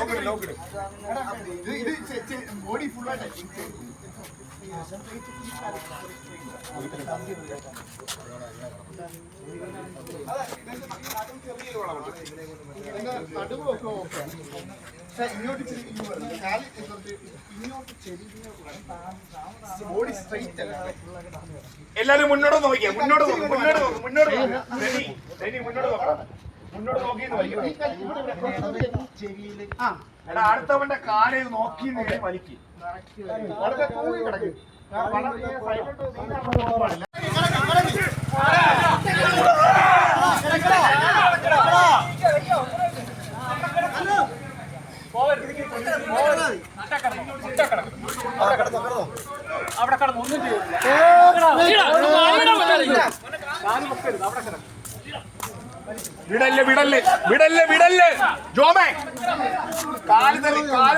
Okay ഇങ്ങോട്ട് ഇങ്ങോട്ട് body എല്ലാരും മുന്നോട്ട് നോക്കിയാ മുന്നോട്ട് മുന്നോട്ട് മുന്നോട്ട് മുന്നോട്ട് നോക്കണം മുന്നോട്ട് നോക്കി വലിക്കും എടാ അടുത്തവന്റെ കാൽ നോക്കി നീ അവിടെ വളരെ തൂങ്ങി കിടക്കും. വളരെ സൈഡിലോട്ട് അവിടെ പാടില്ല വിടല്ലേ വിടല്ലേ വിടല്ലേ വിടല്ലേ. ജോമേ. കാൽ തല്ലി കാൽ.